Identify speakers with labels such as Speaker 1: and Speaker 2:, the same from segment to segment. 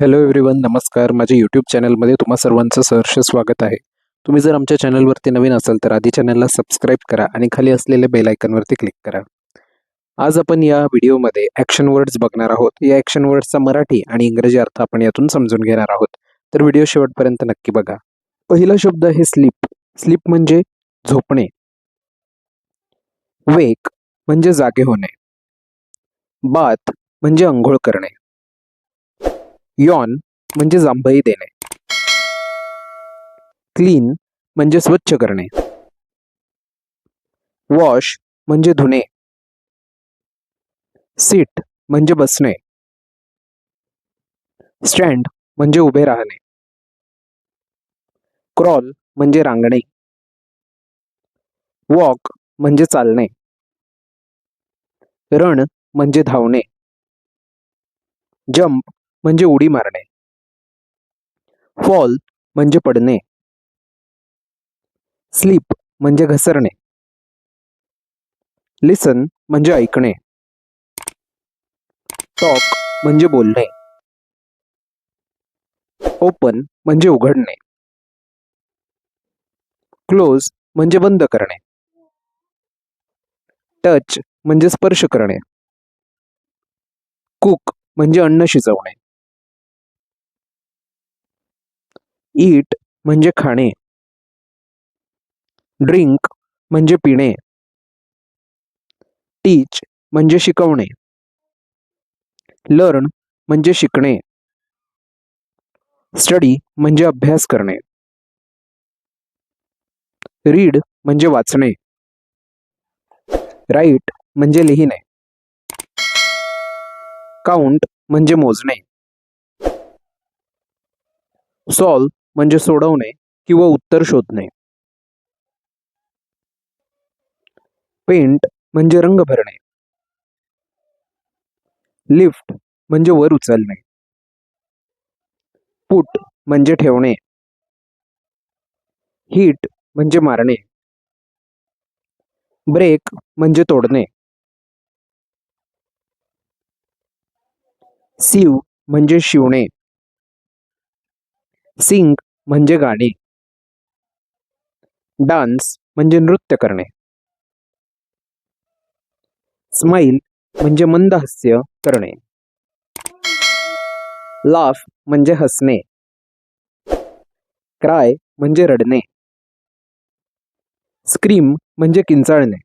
Speaker 1: Hello everyone नमस्कार. माझ्या YouTube चॅनलमध्ये तुम्हा सर्वांचं सहर्ष स्वागत आहे. तुम्ही जर आमच्या चॅनलवरती नवीन असाल तर आधी चॅनलला सबस्क्राईब करा आणि खाली असलेल्या बेल आयकनवरती क्लिक करा. आज आपण या व्हिडिओमध्ये ॲक्शन वर्ड्स बघणार आहोत. या ॲक्शन वर्ड्सचा मराठी आणि इंग्रजी अर्थ आपण यातून समजून घेणार आहोत. तर व्हिडिओ शेवटपर्यंत नक्की बघा. पहिला शब्द आहे स्लीप स्लीप म्हणजे झोपणे. वेक म्हणजे जागे होणे. बात म्हणजे अंघोळ करणे. यॉन म्हणजे जांभई देणे. क्लीन म्हणजे स्वच्छ करणे. वॉश म्हणजे धुणे. सीट म्हणजे बसणे. स्टँड म्हणजे उभे राहणे. क्रॉल म्हणजे रांगणे. वॉक म्हणजे चालणे. रण म्हणजे धावणे. जम्प म्हणजे उडी मारणे. फॉल म्हणजे पडणे. स्लीप म्हणजे घसरणे. लिसन म्हणजे ऐकणे. टॉक म्हणजे बोलणे. ओपन म्हणजे उघडणे. क्लोज म्हणजे बंद करणे. टच म्हणजे स्पर्श करणे. कुक म्हणजे अन्न शिजवणे. ईट म्हणजे खाणे. ड्रिंक म्हणजे पिणे. टीच म्हणजे शिकवणे. लर्न म्हणजे शिकणे. स्टडी म्हणजे अभ्यास करणे. रीड म्हणजे वाचणे. राईट म्हणजे लिहिणे. काउंट म्हणजे मोजणे. सॉल्व म्हणजे सोडवणे किंवा उत्तर शोधणे. पेंट म्हणजे रंग भरणे. लिफ्ट म्हणजे वर उचलणे. पुट म्हणजे ठेवणे. हीट म्हणजे मारणे. ब्रेक म्हणजे तोडणे. सीव म्हणजे शिवणे. सिंग म्हणजे गाणे. डान्स म्हणजे नृत्य करणे. स्माईल म्हणजे मंद हास्य करणे. लाफ म्हणजे हसणे. क्राय म्हणजे रडणे. स्क्रीम म्हणजे किंचाळणे.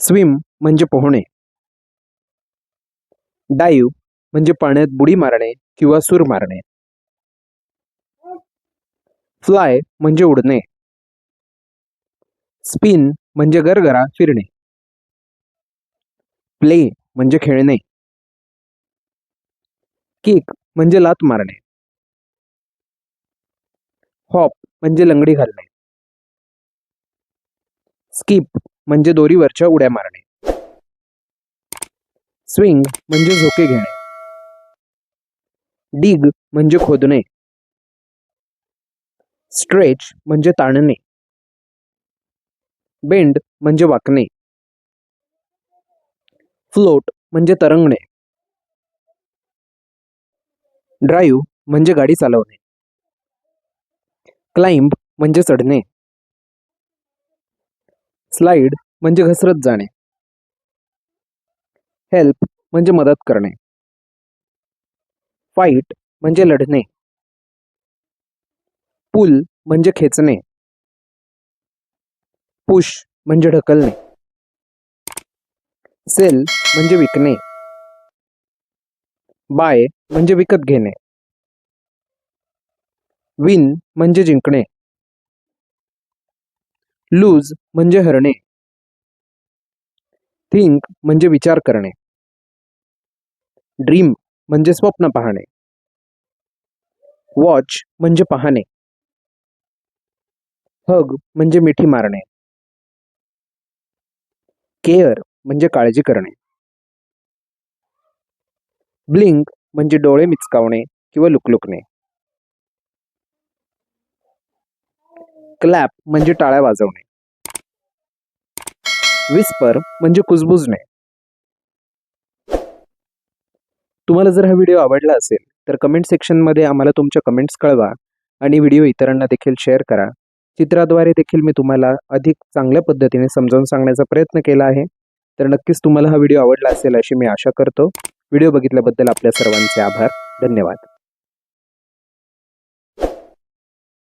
Speaker 1: स्विम म्हणजे पोहणे. डाईव्ह म्हणजे पाण्यात बुडी मारणे किंवा सूर मारणे. फ्लाय म्हणजे उडणे. स्पिन म्हणजे गरगरा फिरणे. प्ले म्हणजे खेळणे. किक म्हणजे लात मारणे. हॉप म्हणजे लंगडी घालणे. स्किप म्हणजे दोरीवरच्या उड्या मारणे. स्विंग म्हणजे झोके घेणे. डिग म्हणजे खोदणे. स्ट्रेच म्हणजे ताणणे. बेंड म्हणजे वाकणे. फ्लोट म्हणजे तरंगणे. ड्राईव्ह म्हणजे गाडी चालवणे. क्लाइंब म्हणजे चढणे. स्लाइड म्हणजे घसरत जाणे. हेल्प म्हणजे मदत करणे. फाईट म्हणजे लढणे. पुल म्हणजे खेचणे. पुश म्हणजे ढकलणे. सेल म्हणजे विकणे. बाय म्हणजे विकत घेणे. विन म्हणजे जिंकणे. लूज म्हणजे हरणे. थिंक म्हणजे विचार करणे. ड्रीम म्हणजे स्वप्न पाहणे. वॉच म्हणजे पाहणे. हग म्हणजे मिठी मारणे. केअर म्हणजे काळजी करणे. ब्लिंक म्हणजे डोळे मिचकावणे किंवा लुकलुकणे. क्लॅप म्हणजे टाळ्या वाजवणे. विस्पर म्हणजे कुजबुजणे. तुम्हाला जर हा व्हिडिओ आवडला असेल तर कमेंट सेक्शनमध्ये आम्हाला तुमच्या कमेंट्स कळवा आणि व्हिडिओ इतरांना देखील शेअर करा. चित्राद्वारे देखील मी तुम्हाला अधिक चांगल्या पद्धतीने समजावून सांगण्याचा प्रयत्न केला आहे. तर नक्कीच तुम्हाला हा व्हिडिओ आवडला असेल अशी मी आशा करतो. व्हिडिओ बघितल्याबद्दल आपल्या सर्वांचे आभार. धन्यवाद.